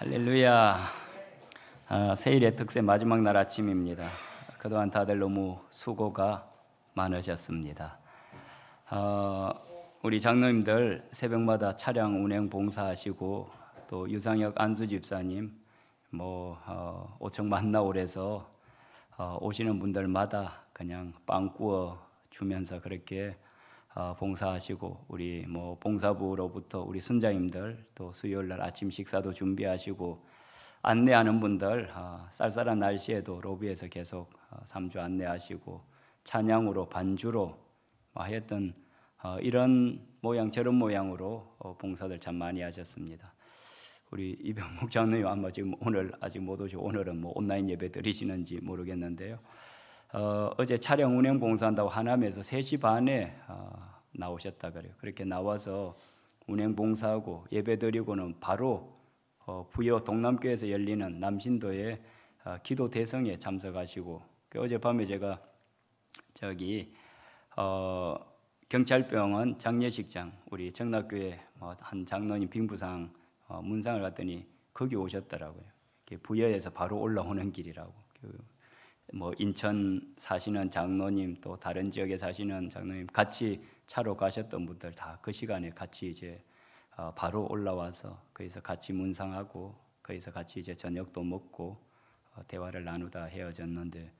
할렐루야. 아, 세일의 특세 마지막 날 아침입니다. 그동안 다들 너무 수고가 많으셨습니다. 어, 우리 장로님들 새벽마다 차량 운행 봉사하시고 또 유상혁 안수 집사님 뭐 어, 오청 만나오래서 어, 오시는 분들마다 그냥 빵 구워 주면서 그렇게 어, 봉사하시고 우리 뭐 봉사부로부터 우리 순자님들 또 수요일 날 아침 식사도 준비하시고 안내하는 분들 어, 쌀쌀한 날씨에도 로비에서 계속 어, 삼주 안내하시고 찬양으로 반주로 뭐 어, 이런 모양 저런 모양으로 어, 봉사들 참 많이 하셨습니다. 우리 이병목 장로님 아마 지금 오늘 아직 못 오시고 오늘은 뭐 온라인 예배 드리시는지 모르겠는데요. 어, 어제 차량 운행 봉사한다고 하남에서 3시 반에 어, 나오셨다 그래요. 그렇게 나와서 운행 봉사하고 예배 드리고는 바로 어, 부여 동남교에서 열리는 남신도의 어, 기도 대성에 참석하시고 그 어젯밤에 제가 저기 어, 경찰병원 장례식장 우리 정락교회 뭐 한 장로님 빙부상 어, 문상을 갔더니 거기 오셨더라고요. 부여에서 바로 올라오는 길이라고. 그, 뭐 인천 사시는 장로님 또 다른 지역에 사시는 장로님 같이 차로 가셨던 분들 다 그 시간에 같이 이제 어, 바로 올라와서 거기서 같이 문상하고 거기서 같이 이제 저녁도 먹고 어, 대화를 나누다 헤어졌는데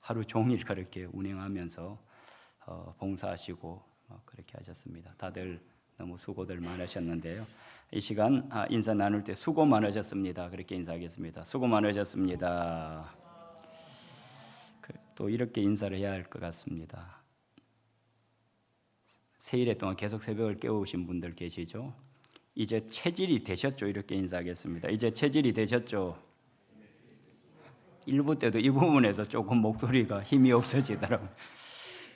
하루 종일 그렇게 운행하면서 어, 봉사하시고 어, 그렇게 하셨습니다. 다들 너무 수고들 많으셨는데요. 이 시간 아, 인사 나눌 때 수고 많으셨습니다. 그렇게 인사하겠습니다. 수고 많으셨습니다. 그, 또 이렇게 인사를 해야 할 것 같습니다. 세일에 동안 계속 새벽을 깨우신 분들 계시죠? 이제 체질이 되셨죠? 이렇게 인사하겠습니다. 이제 체질이 되셨죠? 일부 때도 이 부분에서 조금 목소리가 힘이 없어지더라고요.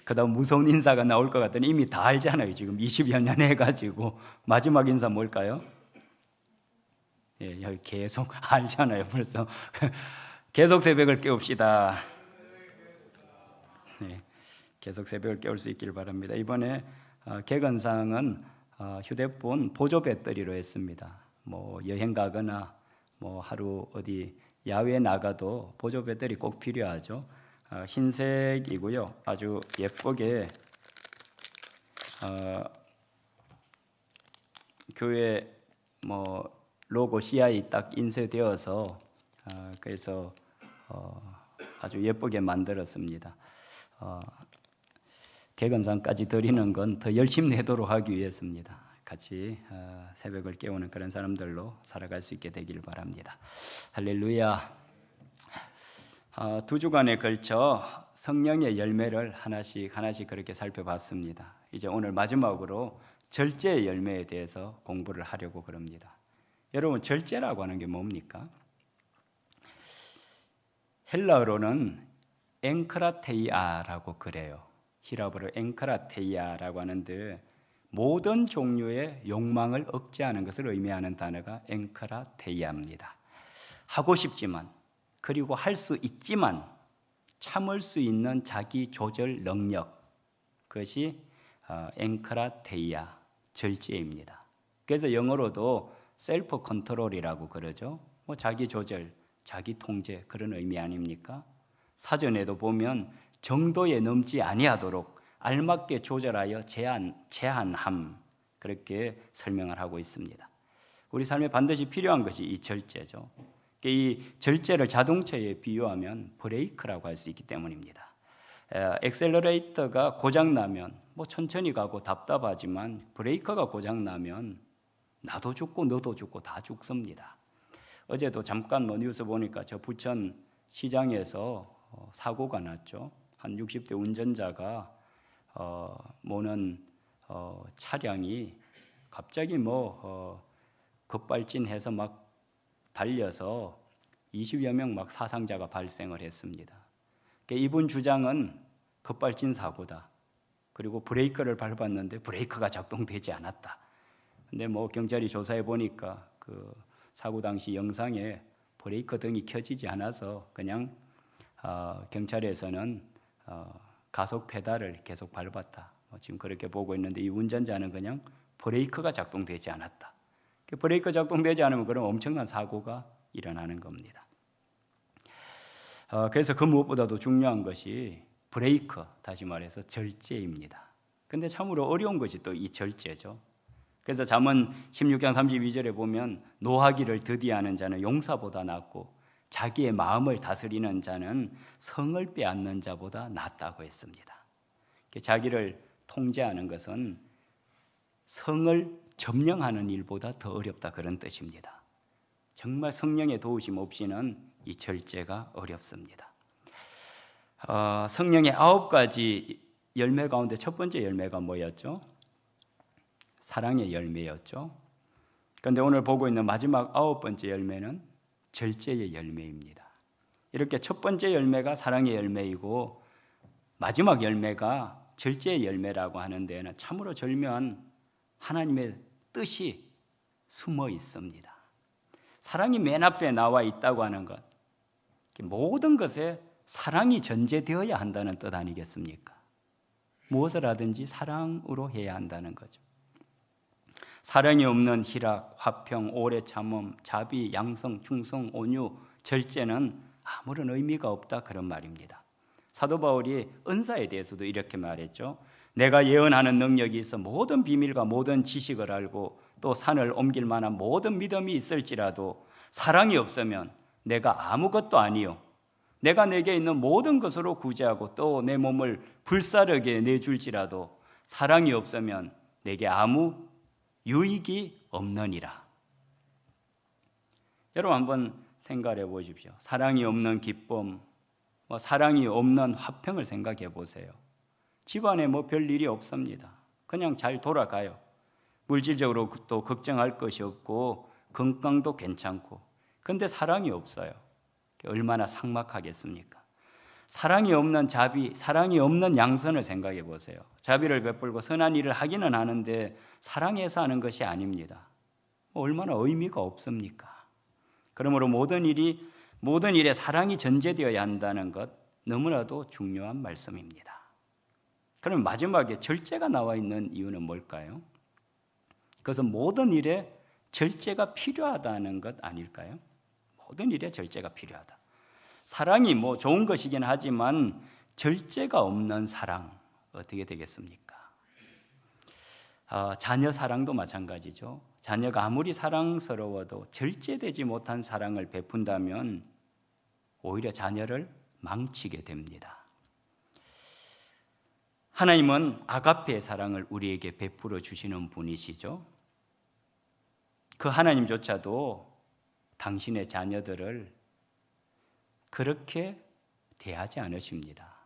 그다음 무서운 인사가 나올 것 같더니 이미 다 알잖아요. 지금 20여 년 해가지고 마지막 인사 뭘까요? 예, 여기 계속 알잖아요. 벌써 계속 새벽을 깨웁시다. 네, 계속 새벽을 깨울 수 있길 바랍니다. 이번에 어, 개건상은 어, 휴대폰 보조 배터리로 했습니다. 뭐 여행 가거나 뭐 하루 어디 야외 나가도 보조 배터리 꼭 필요하죠. 어, 흰색이고요. 아주 예쁘게 어, 교회 뭐 로고 CI 딱 인쇄되어서 어, 그래서 어, 아주 예쁘게 만들었습니다. 어, 개건상까지 드리는 건 더 열심히 내도록 하기 위해서입니다. 같이 어, 새벽을 깨우는 그런 사람들로 살아갈 수 있게 되기를 바랍니다. 할렐루야. 어, 두 주간에 걸쳐 성령의 열매를 하나씩 하나씩 그렇게 살펴봤습니다. 이제 오늘 마지막으로 절제의 열매에 대해서 공부를 하려고 그럽니다. 여러분 절제라고 하는 게 뭡니까? 헬라어로는 앵크라테이아라고 그래요. 히라브로 앵크라테이아라고 하는데 모든 종류의 욕망을 억제하는 것을 의미하는 단어가 앵크라테이아입니다. 하고 싶지만 그리고 할 수 있지만 참을 수 있는 자기 조절 능력 그것이 앵크라테이아 절제입니다. 그래서 영어로도 셀프 컨트롤이라고 그러죠. 뭐 자기 조절, 자기 통제 그런 의미 아닙니까? 사전에도 보면 정도에 넘지 아니하도록 알맞게 조절하여 제한 제한함 그렇게 설명을 하고 있습니다. 우리 삶에 반드시 필요한 것이 이 절제죠. 이 절제를 자동차에 비유하면 브레이크라고 할 수 있기 때문입니다. 엑셀러레이터가 고장 나면 뭐 천천히 가고 답답하지만 브레이크가 고장 나면 나도 죽고 너도 죽고 다 죽습니다. 어제도 잠깐 뭐 뉴스 보니까 저 부천 시장에서 어, 사고가 났죠. 한 60대 운전자가 어, 모는 어, 차량이 갑자기 뭐 어, 급발진해서 막 달려서 20여 명 막 사상자가 발생을 했습니다. 그러니까 이분 주장은 급발진 사고다. 그리고 브레이크를 밟았는데 브레이크가 작동되지 않았다. 근데 뭐 경찰이 조사해 보니까 그 사고 당시 영상에 브레이크 등이 켜지지 않아서 그냥 어, 경찰에서는 어, 가속 페달을 계속 밟았다. 뭐 지금 그렇게 보고 있는데 이 운전자는 그냥 브레이크가 작동되지 않았다. 브레이크 작동되지 않으면 그럼 엄청난 사고가 일어나는 겁니다. 어, 그래서 그 무엇보다도 중요한 것이 브레이크, 다시 말해서 절제입니다. 근데 참으로 어려운 것이 또 이 절제죠. 그래서 잠언 16장 32절에 보면 노하기를 드디하는 자는 용사보다 낫고 자기의 마음을 다스리는 자는 성을 빼앗는 자보다 낫다고 했습니다. 자기를 통제하는 것은 성을 점령하는 일보다 더 어렵다 그런 뜻입니다. 정말 성령의 도우심 없이는 이 절제가 어렵습니다. 어, 성령의 아홉 가지 열매 가운데 첫 번째 열매가 뭐였죠? 사랑의 열매였죠. 그런데 오늘 보고 있는 마지막 아홉 번째 열매는 절제의 열매입니다. 이렇게 첫 번째 열매가 사랑의 열매이고 마지막 열매가 절제의 열매라고 하는 데에는 참으로 절묘한 하나님의 뜻이 숨어 있습니다. 사랑이 맨 앞에 나와 있다고 하는 것, 모든 것에 사랑이 전제되어야 한다는 뜻 아니겠습니까? 무엇을 하든지 사랑으로 해야 한다는 거죠. 사랑이 없는 희락, 화평, 오래 참음, 자비, 양성, 충성, 온유, 절제는 아무런 의미가 없다 그런 말입니다. 사도 바울이 은사에 대해서도 이렇게 말했죠. 내가 예언하는 능력이 있어 모든 비밀과 모든 지식을 알고 또 산을 옮길 만한 모든 믿음이 있을지라도 사랑이 없으면 내가 아무것도 아니요. 내가 내게 있는 모든 것으로 구제하고 또 내 몸을 불사르게 내줄지라도 사랑이 없으면 내게 아무 유익이 없느니라. 여러분 한번 생각해 보십시오. 사랑이 없는 기쁨, 뭐 사랑이 없는 화평을 생각해 보세요. 집안에 뭐 별 일이 없습니다. 그냥 잘 돌아가요. 물질적으로 또 걱정할 것이 없고 건강도 괜찮고. 근데 사랑이 없어요. 얼마나 삭막하겠습니까? 사랑이 없는 자비, 사랑이 없는 양선을 생각해 보세요. 자비를 베풀고 선한 일을 하기는 하는데 사랑해서 하는 것이 아닙니다. 뭐 얼마나 의미가 없습니까? 그러므로 모든 일이 모든 일에 사랑이 전제되어야 한다는 것 너무나도 중요한 말씀입니다. 그럼 마지막에 절제가 나와 있는 이유는 뭘까요? 그것은 모든 일에 절제가 필요하다는 것 아닐까요? 모든 일에 절제가 필요하다. 사랑이 뭐 좋은 것이긴 하지만 절제가 없는 사랑 어떻게 되겠습니까? 어, 자녀 사랑도 마찬가지죠. 자녀가 아무리 사랑스러워도 절제되지 못한 사랑을 베푼다면 오히려 자녀를 망치게 됩니다. 하나님은 아가페의 사랑을 우리에게 베풀어 주시는 분이시죠. 그 하나님조차도 당신의 자녀들을 그렇게 대하지 않으십니다.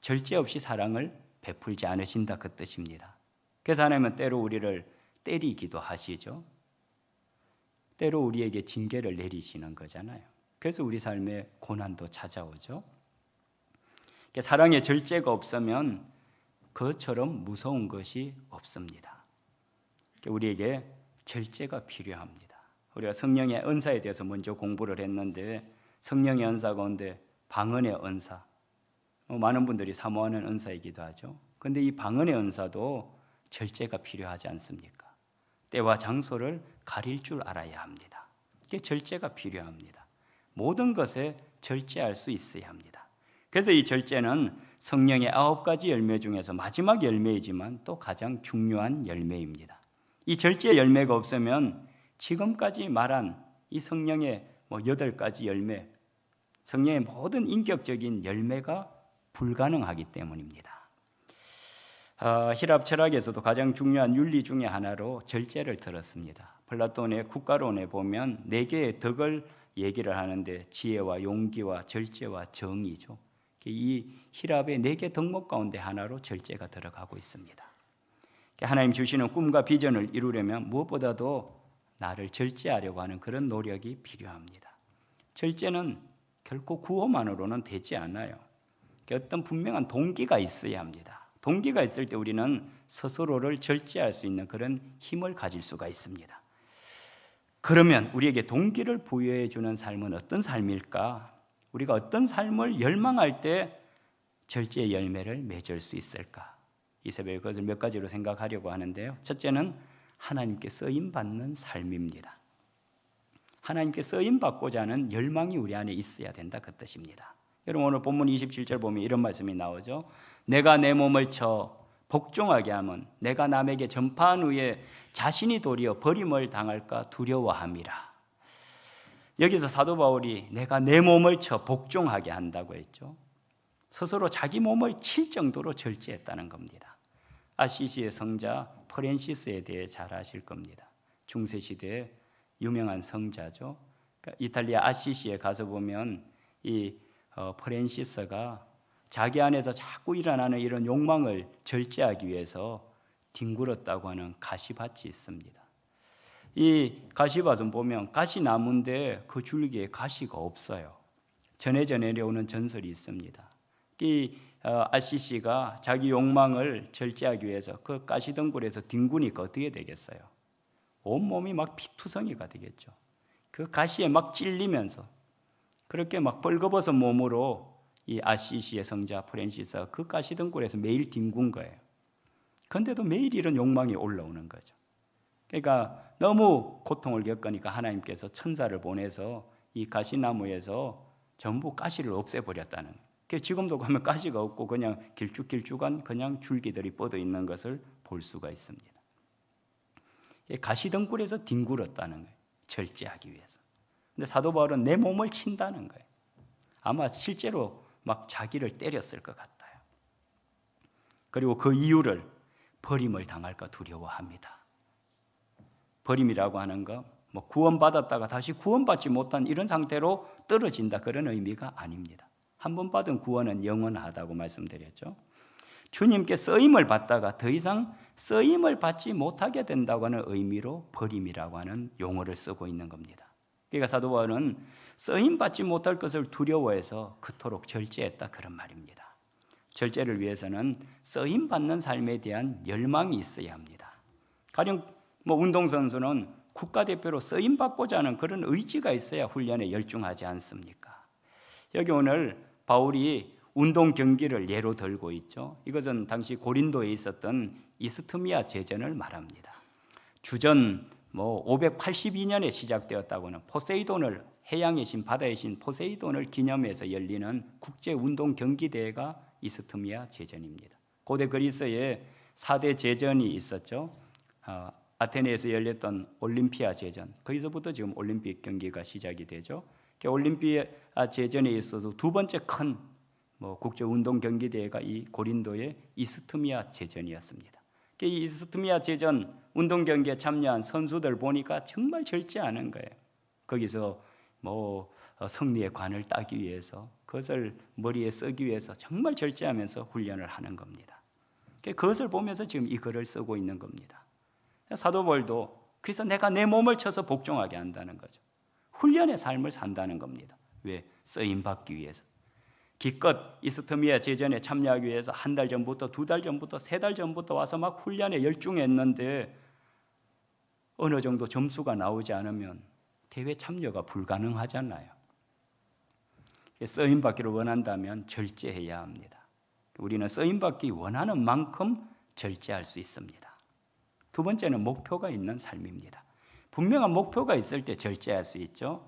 절제 없이 사랑을 베풀지 않으신다 그 뜻입니다. 그래서 하나님은 때로 우리를 때리기도 하시죠. 때로 우리에게 징계를 내리시는 거잖아요. 그래서 우리 삶에 고난도 찾아오죠. 사랑의 절제가 없으면 그처럼 무서운 것이 없습니다. 우리에게 절제가 필요합니다. 우리가 성령의 은사에 대해서 먼저 공부를 했는데 성령의 은사 가운데 방언의 은사 뭐 많은 분들이 사모하는 은사이기도 하죠. 근데 이 방언의 은사도 절제가 필요하지 않습니까? 때와 장소를 가릴 줄 알아야 합니다. 이게 절제가 필요합니다. 모든 것에 절제할 수 있어야 합니다. 그래서 이 절제는 성령의 아홉 가지 열매 중에서 마지막 열매이지만 또 가장 중요한 열매입니다. 이 절제 열매가 없으면 지금까지 말한 이 성령의 뭐 여덟 가지 열매, 성령의 모든 인격적인 열매가 불가능하기 때문입니다. 어, 히랍 철학에서도 가장 중요한 윤리 중의 하나로 절제를 들었습니다. 플라톤의 국가론에 보면 네 개의 덕을 얘기를 하는데 지혜와 용기와 절제와 정의죠. 이 히랍의 네 개 덕목 가운데 하나로 절제가 들어가고 있습니다. 하나님 주시는 꿈과 비전을 이루려면 무엇보다도 나를 절제하려고 하는 그런 노력이 필요합니다. 절제는 결코 구호만으로는 되지 않아요. 어떤 분명한 동기가 있어야 합니다. 동기가 있을 때 우리는 스스로를 절제할 수 있는 그런 힘을 가질 수가 있습니다. 그러면 우리에게 동기를 부여해 주는 삶은 어떤 삶일까? 우리가 어떤 삶을 열망할 때 절제의 열매를 맺을 수 있을까? 이 새벽에 그것을 몇 가지로 생각하려고 하는데요. 첫째는 하나님께 쓰임 받는 삶입니다. 하나님께 쓰임 받고자 하는 열망이 우리 안에 있어야 된다 그 뜻입니다. 여러분 오늘 본문 27절 보면 이런 말씀이 나오죠. 내가 내 몸을 쳐 복종하게 하면 내가 남에게 전파한 후에 자신이 도리어 버림을 당할까 두려워함이라. 여기서 사도 바울이 내가 내 몸을 쳐 복종하게 한다고 했죠. 스스로 자기 몸을 칠 정도로 절제했다는 겁니다. 아시시의 성자 프랜시스에 대해 잘 아실 겁니다. 중세 시대 유명한 성자죠. 그러니까 이탈리아 아시시에 가서 보면 이 어, 프랜시스가 자기 안에서 자꾸 일어나는 이런 욕망을 절제하기 위해서 뒹굴었다고 하는 가시밭이 있습니다. 이 가시밭은 보면 가시 나무인데 그 줄기에 가시가 없어요. 전해져 내려오는 전설이 있습니다. 이 어, 아시시가 자기 욕망을 절제하기 위해서 그 가시덩굴에서 뒹구니까 어떻게 되겠어요? 온 몸이 막 피투성이가 되겠죠. 그 가시에 막 찔리면서 그렇게 막 벌거벗은 몸으로 이 아시시의 성자 프랜시스가 그 가시덩굴에서 매일 뒹군 거예요. 근데도 매일 이런 욕망이 올라오는 거죠. 그러니까 너무 고통을 겪으니까 하나님께서 천사를 보내서 이 가시나무에서 전부 가시를 없애버렸다는 거예요. 지금도 가면 가시가 없고 그냥 길쭉길쭉한 그냥 줄기들이 뻗어 있는 것을 볼 수가 있습니다. 가시덩굴에서 뒹굴었다는 거예요. 절제하기 위해서. 근데 사도 바울은 내 몸을 친다는 거예요. 아마 실제로 막 자기를 때렸을 것 같아요. 그리고 그 이유를 버림을 당할까 두려워합니다. 버림이라고 하는 거, 뭐 구원받았다가 다시 구원받지 못한 이런 상태로 떨어진다 그런 의미가 아닙니다. 한 번 받은 구원은 영원하다고 말씀드렸죠. 주님께 쓰임을 받다가 더 이상 쓰임을 받지 못하게 된다고 하는 의미로 버림이라고 하는 용어를 쓰고 있는 겁니다. 그러니까 사도 바울은 쓰임 받지 못할 것을 두려워해서 그토록 절제했다 그런 말입니다. 절제를 위해서는 쓰임 받는 삶에 대한 열망이 있어야 합니다. 가령 뭐 운동 선수는 국가대표로 쓰임 받고자 하는 그런 의지가 있어야 훈련에 열중하지 않습니까? 여기 오늘 바울이 운동 경기를 예로 들고 있죠. 이것은 당시 고린도에 있었던 이스트미아 제전을 말합니다. 주전 뭐 582년에 시작되었다고는 포세이돈을 해양의 신 바다의 신 포세이돈을 기념해서 열리는 국제 운동 경기 대회가 이스트미아 제전입니다. 고대 그리스에 4대 제전이 있었죠. 어, 아테네에서 열렸던 올림피아 제전. 거기서부터 지금 올림픽 경기가 시작이 되죠. 올림피아 제전에 있어서 두 번째 큰 뭐 국제 운동 경기 대회가 이 고린도의 이스트미아 제전이었습니다. 그이 이스트미아 제전 운동 경기에 참여한 선수들 보니까 정말 절제하는 거예요. 거기서 뭐 어, 승리의 관을 따기 위해서 그것을 머리에 쓰기 위해서 정말 절제하면서 훈련을 하는 겁니다. 그 그것을 보면서 지금 이 글을 쓰고 있는 겁니다. 사도 벌도 그래서 내가 내 몸을 쳐서 복종하게 한다는 거죠. 훈련의 삶을 산다는 겁니다. 왜? 쓰임 받기 위해서. 기껏 이스트미아 제전에 참여하기 위해서 한 달 전부터 두 달 전부터 세 달 전부터 와서 막 훈련에 열중했는데 어느 정도 점수가 나오지 않으면 대회 참여가 불가능하잖아요. 쓰임 받기를 원한다면 절제해야 합니다. 우리는 쓰임 받기 원하는 만큼 절제할 수 있습니다. 두 번째는 목표가 있는 삶입니다. 분명한 목표가 있을 때 절제할 수 있죠.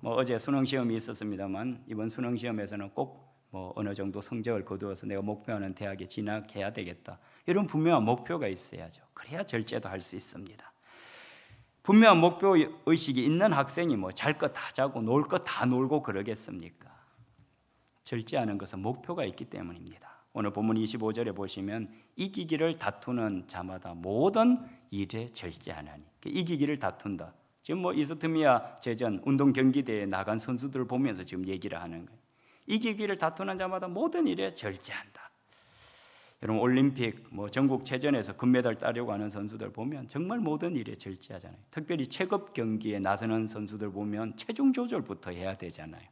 뭐 어제 수능 시험이 있었습니다만 이번 수능 시험에서는 꼭 뭐 어느 정도 성적을 거두어서 내가 목표하는 대학에 진학해야 되겠다. 이런 분명한 목표가 있어야죠. 그래야 절제도 할 수 있습니다. 분명한 목표 의식이 있는 학생이 뭐 잘 것 다 자고 놀 것 다 놀고 그러겠습니까? 절제하는 것은 목표가 있기 때문입니다. 오늘 본문 25절에 보시면 이기기를 다투는 자마다 모든 일에 절제하나니 이기기를 다툰다. 지금 뭐 이스트미아 제전 운동 경기대에 나간 선수들을 보면서 지금 얘기를 하는 거예요. 이기기를 다투는 자마다 모든 일에 절제한다. 여러분 올림픽 뭐 전국 체전에서 금메달 따려고 하는 선수들 보면 정말 모든 일에 절제하잖아요. 특별히 체급 경기에 나서는 선수들 보면 체중 조절부터 해야 되잖아요.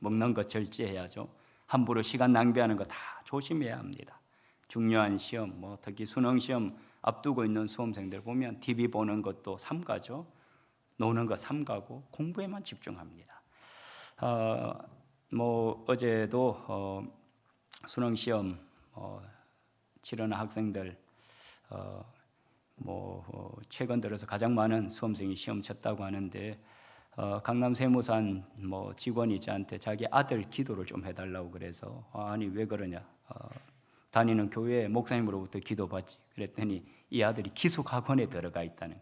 먹는 거 절제해야죠. 함부로 시간 낭비하는 거 다 조심해야 합니다. 중요한 시험, 뭐 특히 수능 시험 앞두고 있는 수험생들 보면 TV 보는 것도 삼가죠. 노는 거 삼가고 공부에만 집중합니다. 어, 뭐 어제도 어, 수능 시험 어, 치르는 학생들 어, 뭐 어, 최근 들어서 가장 많은 수험생이 시험 쳤다고 하는데 어, 강남 세무산 뭐 직원이 저한테 자기 아들 기도를 좀 해달라고 그래서 아, 아니 왜 그러냐? 어, 다니는 교회 목사님으로부터 기도받지. 그랬더니 이 아들이 기숙학원에 들어가 있다는.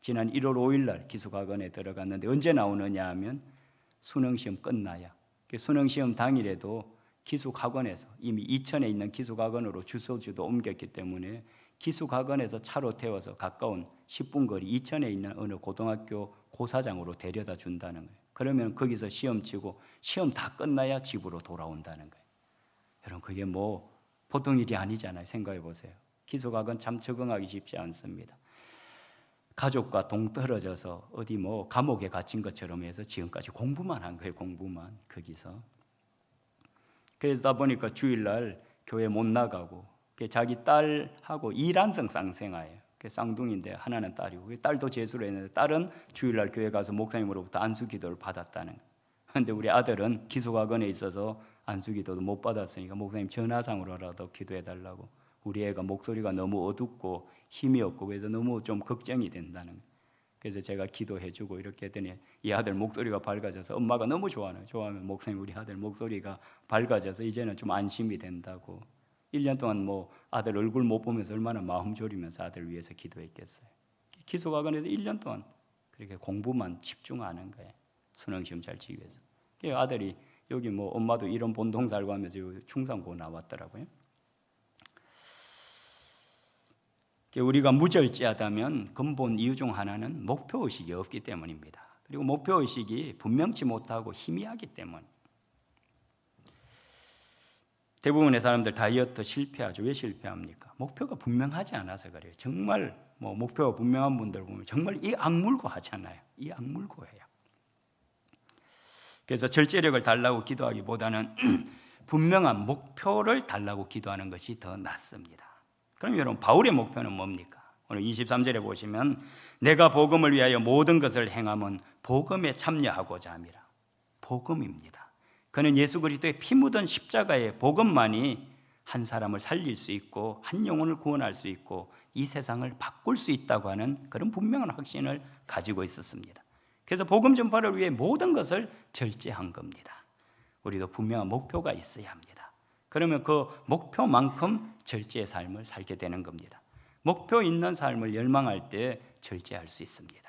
지난 1월 5일 날 기숙학원에 들어갔는데 언제 나오느냐 하면 수능 시험 끝나야. 그 수능 시험 당일에도 기숙학원에서 이미 이천에 있는 기숙학원으로 주소지도 옮겼기 때문에 기숙학원에서 차로 태워서 가까운 10분 거리 이천에 있는 어느 고등학교 고사장으로 데려다 준다는 거예요. 그러면 거기서 시험 치고 시험 다 끝나야 집으로 돌아온다는 거예요. 여러분 그게 뭐 보통 일이 아니잖아요. 생각해 보세요. 기숙학원 참 적응하기 쉽지 않습니다. 가족과 동떨어져서 어디 뭐 감옥에 갇힌 것처럼 해서 지금까지 공부만 한 거예요. 공부만 거기서. 그러다 보니까 주일날 교회 못 나가고 자기 딸하고 이란성 쌍생아예요. 쌍둥이인데 하나는 딸이고 딸도 재수를 했는데 딸은 주일날 교회 가서 목사님으로부터 안수 기도를 받았다는 거예요. 그런데 우리 아들은 기숙학원에 있어서 안수 기도도 못 받았으니까 목사님 전화상으로라도 기도해 달라고 우리 애가 목소리가 너무 어둡고 힘이 없고 그래서 너무 좀 걱정이 된다는 거예요. 그래서 제가 기도해 주고 이렇게 했더니 이 아들 목소리가 밝아져서 엄마가 너무 좋아하는 좋아하면 목사님 우리 아들 목소리가 밝아져서 이제는 좀 안심이 된다고 1년 동안 뭐 아들 얼굴 못 보면서 얼마나 마음 졸이면서 아들 위해서 기도했겠어요. 기숙학원에서 1년 동안 그렇게 공부만 집중하는 거예요. 수능 시험 잘 치기 위해서. 아들이 여기 뭐 엄마도 이런 본동 살고 하면서 충상고 나왔더라고요. 우리가 무절제하다면 근본 이유 중 하나는 목표 의식이 없기 때문입니다. 그리고 목표 의식이 분명치 못하고 희미하기 때문. 대부분의 사람들 다이어트 실패하죠. 왜 실패합니까? 목표가 분명하지 않아서 그래요. 정말 뭐 목표가 분명한 분들 보면 정말 이 악물고 하잖아요. 이 악물고 해요. 그래서 절제력을 달라고 기도하기보다는 분명한 목표를 달라고 기도하는 것이 더 낫습니다. 그럼 여러분 바울의 목표는 뭡니까? 오늘 23절에 보시면 내가 복음을 위하여 모든 것을 행함은 복음에 참여하고자 함이라. 복음입니다. 그는 예수 그리스도의 피 묻은 십자가의 복음만이 한 사람을 살릴 수 있고 한 영혼을 구원할 수 있고 이 세상을 바꿀 수 있다고 하는 그런 분명한 확신을 가지고 있었습니다. 그래서 복음 전파를 위해 모든 것을 절제한 겁니다. 우리도 분명한 목표가 있어야 합니다. 그러면 그 목표만큼 절제의 삶을 살게 되는 겁니다. 목표 있는 삶을 열망할 때 절제할 수 있습니다.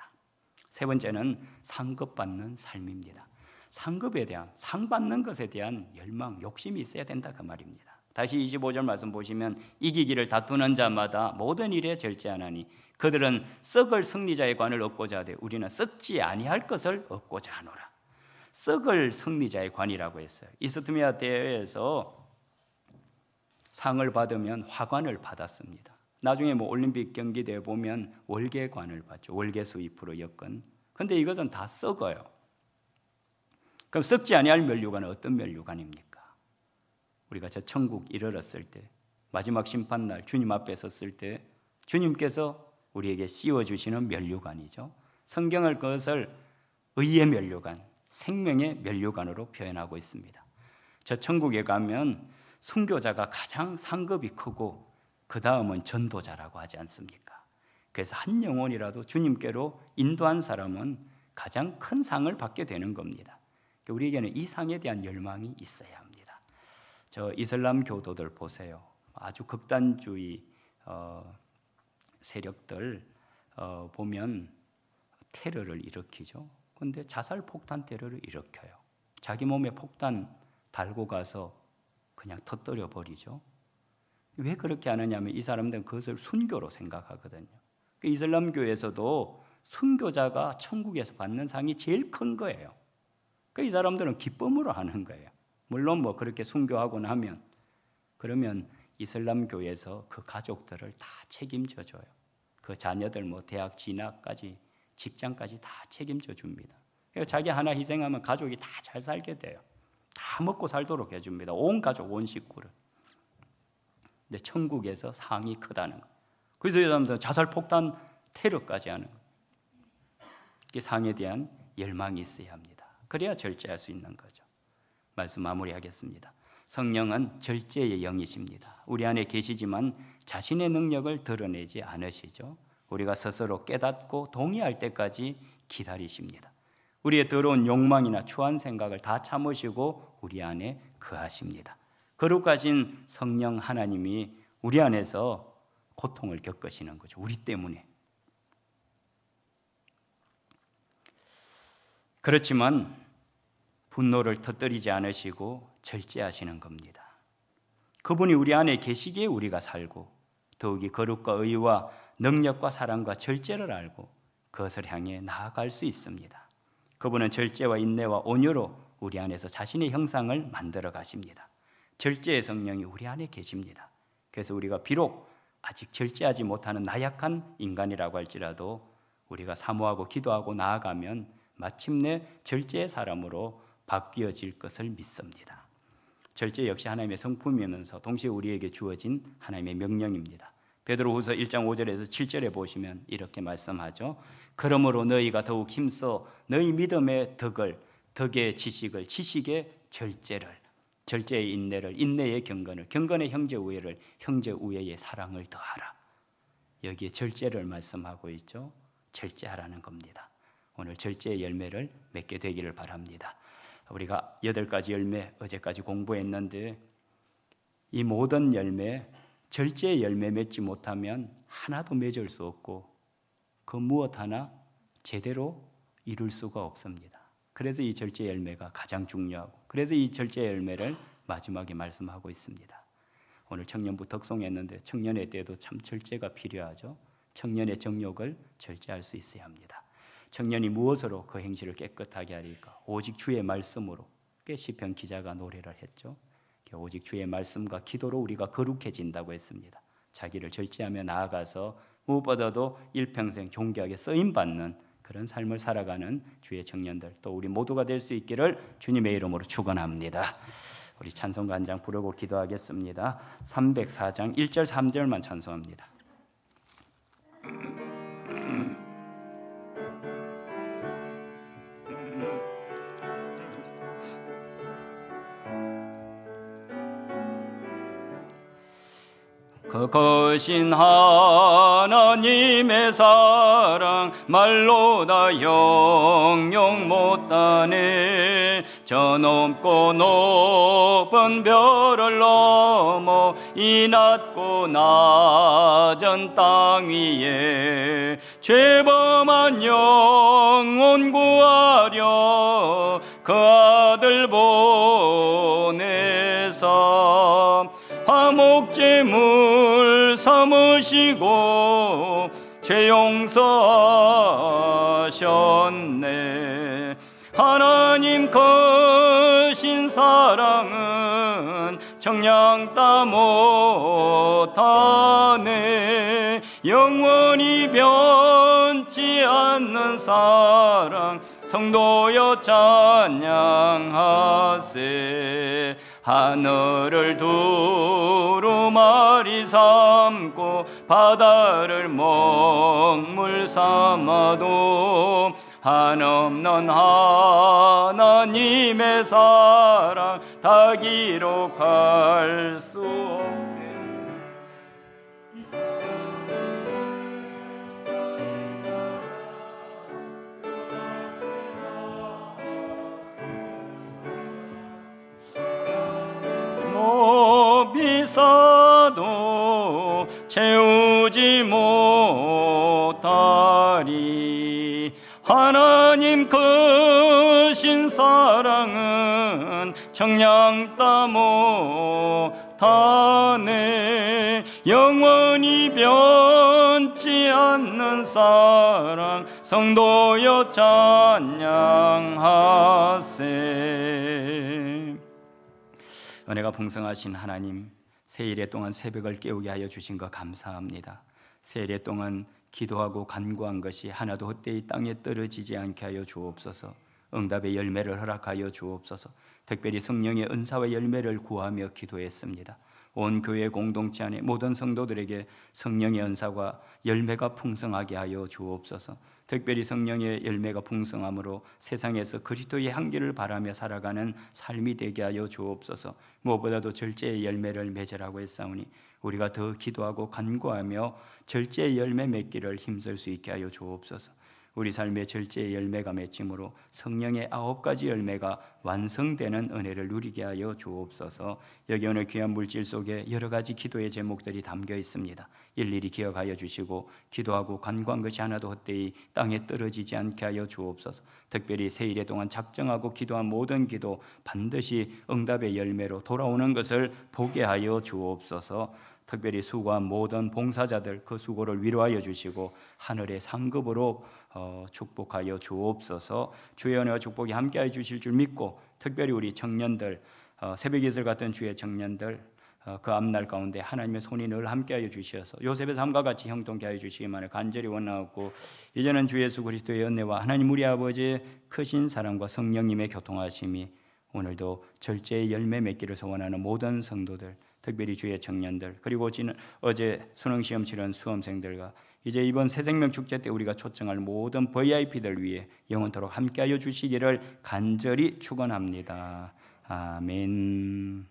세 번째는 상급받는 삶입니다. 상급에 대한 상 받는 것에 대한 열망, 욕심이 있어야 된다 그 말입니다. 다시 25절 말씀 보시면 이기기를 다투는 자마다 모든 일에 절제하나니 그들은 썩을 승리자의 관을 얻고자 하되 우리는 썩지 아니할 것을 얻고자 하노라. 썩을 승리자의 관이라고 했어요. 이스트미아 대회에서 상을 받으면 화관을 받았습니다. 나중에 뭐 올림픽 경기 대회 보면 월계관을 받죠. 월계수 2% 여건. 근데 이것은 다 썩어요. 그럼 썩지 아니할 면류관은 어떤 면류관입니까? 우리가 저 천국 이르렀을 때 마지막 심판 날 주님 앞에 섰을 때 주님께서 우리에게 씌워 주시는 면류관이죠. 성경을 그것을 의의 면류관, 생명의 면류관으로 표현하고 있습니다. 저 천국에 가면 순교자가 가장 상급이 크고 그 다음은 전도자라고 하지 않습니까? 그래서 한 영혼이라도 주님께로 인도한 사람은 가장 큰 상을 받게 되는 겁니다. 우리에게는 이 상에 대한 열망이 있어야 합니다. 저 이슬람 교도들 보세요. 아주 극단주의 어, 세력들 어, 보면 테러를 일으키죠. 근데 자살 폭탄 테러를 일으켜요. 자기 몸에 폭탄 달고 가서 그냥 터뜨려 버리죠. 왜 그렇게 하느냐면 이 사람들은 그것을 순교로 생각하거든요. 그 이슬람교에서도 순교자가 천국에서 받는 상이 제일 큰 거예요. 그 이 사람들은 기쁨으로 하는 거예요. 물론 뭐 그렇게 순교하고 나면 그러면 이슬람교에서 그 가족들을 다 책임져 줘요. 그 자녀들 뭐 대학 진학까지 직장까지 다 책임져 줍니다. 그러니까 자기 하나 희생하면 가족이 다 잘 살게 돼요. 다 먹고 살도록 해줍니다. 온 가족, 온 식구를. 근데 천국에서 상이 크다는 거. 그래서 이 사람들 자살 폭탄 테러까지 하는 거. 이 상에 대한 열망이 있어야 합니다. 그래야 절제할 수 있는 거죠. 말씀 마무리하겠습니다. 성령은 절제의 영이십니다. 우리 안에 계시지만 자신의 능력을 드러내지 않으시죠. 우리가 스스로 깨닫고 동의할 때까지 기다리십니다. 우리의 더러운 욕망이나 추한 생각을 다 참으시고 우리 안에 거하십니다. 거룩하신 성령 하나님이 우리 안에서 고통을 겪으시는 거죠. 우리 때문에. 그렇지만 분노를 터뜨리지 않으시고 절제하시는 겁니다. 그분이 우리 안에 계시기에 우리가 살고 더욱이 거룩과 의와 능력과 사랑과 절제를 알고 그것을 향해 나아갈 수 있습니다. 그분은 절제와 인내와 온유로 우리 안에서 자신의 형상을 만들어 가십니다. 절제의 성령이 우리 안에 계십니다. 그래서 우리가 비록 아직 절제하지 못하는 나약한 인간이라고 할지라도 우리가 사모하고 기도하고 나아가면 마침내 절제의 사람으로 바뀌어질 것을 믿습니다. 절제 역시 하나님의 성품이면서 동시에 우리에게 주어진 하나님의 명령입니다. 베드로후서 1장 5절에서 7절에 보시면 이렇게 말씀하죠. 그러므로 너희가 더욱 힘써 너희 믿음의 덕을 덕의 지식을 지식의 절제를 절제의 인내를 인내의 경건을 경건의 형제 우애를 형제 우애의 사랑을 더하라. 여기에 절제를 말씀하고 있죠. 절제하라는 겁니다. 오늘 절제의 열매를 맺게 되기를 바랍니다. 우리가 여덟 가지 열매 어제까지 공부했는데 이 모든 열매 절제의 열매 맺지 못하면 하나도 맺을 수 없고 그 무엇 하나 제대로 이룰 수가 없습니다. 그래서 이 절제 열매가 가장 중요하고 그래서 이 절제 열매를 마지막에 말씀하고 있습니다. 오늘 청년부 덕송했는데 청년의 때도 참 절제가 필요하죠. 청년의 정욕을 절제할 수 있어야 합니다. 청년이 무엇으로 그 행실을 깨끗하게 하리까? 오직 주의 말씀으로. 꽤 시편 기자가 노래를 했죠. 오직 주의 말씀과 기도로 우리가 거룩해진다고 했습니다. 자기를 절제하며 나아가서 무엇보다도 일평생 존귀하게 쓰임 받는 그런 삶을 살아가는 주의 청년들 또 우리 모두가 될 수 있기를 주님의 이름으로 축원합니다. 우리 찬송가 한 장 부르고 기도하겠습니다. 304장 1절 3절만 찬송합니다. 거신 하나님의 사랑 말로 다 영영 못하네. 저 높고 높은 별을 넘어 이 낮고 낮은 땅 위에 죄범한 영혼 구하려 그 아들 보내서 화 목제물 삼으시고 죄 용서하셨네. 하나님 거신 사랑은 정량 따 못하네. 영원히 변치 않는 사랑 성도여 찬양하세. 하늘을 두루마리 삼고 바다를 먹물 삼아도 한없는 하나님의 사랑 다 기록할 수 없 청량 따 못하네 영원히 변치 않는 사랑 성도여 찬양하세 은혜가 풍성하신 하나님 세일의 동안 새벽을 깨우게 하여 주신 것 감사합니다. 세일의 동안 기도하고 간구한 것이 하나도 헛되이 땅에 떨어지지 않게 하여 주옵소서. 응답의 열매를 허락하여 주옵소서. 특별히 성령의 은사와 열매를 구하며 기도했습니다. 온 교회 공동체 안에 모든 성도들에게 성령의 은사와 열매가 풍성하게 하여 주옵소서. 특별히 성령의 열매가 풍성함으로 세상에서 그리스도의 향기를 바라며 살아가는 삶이 되게 하여 주옵소서. 무엇보다도 절제의 열매를 맺으라고 했사오니 우리가 더 기도하고 간구하며 절제의 열매 맺기를 힘쓸 수 있게 하여 주옵소서. 우리 삶의 절제의 열매가 맺힘으로 성령의 아홉 가지 열매가 완성되는 은혜를 누리게 하여 주옵소서. 여기 오늘 귀한 물질 속에 여러 가지 기도의 제목들이 담겨 있습니다. 일일이 기억하여 주시고 기도하고 간구한 것이 하나도 헛되이 땅에 떨어지지 않게 하여 주옵소서. 특별히 세일에 동안 작정하고 기도한 모든 기도 반드시 응답의 열매로 돌아오는 것을 보게 하여 주옵소서. 특별히 수고한 모든 봉사자들 그 수고를 위로하여 주시고 하늘의 상급으로 어, 축복하여 주옵소서. 주의 은혜와 축복이 함께하여 주실 줄 믿고 특별히 우리 청년들 어, 새벽 이슬 같은 주의 청년들 어, 그 앞날 가운데 하나님의 손이 늘 함께하여 주시어서 요셉의 삶과 같이 형통케 하여 주시기만을 간절히 원하옵고 이제는 주 예수 그리스도의 은혜와 하나님 우리 아버지의 크신 사랑과 성령님의 교통하심이 오늘도 절제의 열매 맺기를 소원하는 모든 성도들 특별히 주의 청년들 그리고 지난 어제 수능 시험 치른 수험생들과 이제 이번 새생명 축제 때 우리가 초청할 모든 VIP들 위해 영원토록 함께하여 주시기를 간절히 축원합니다. 아멘.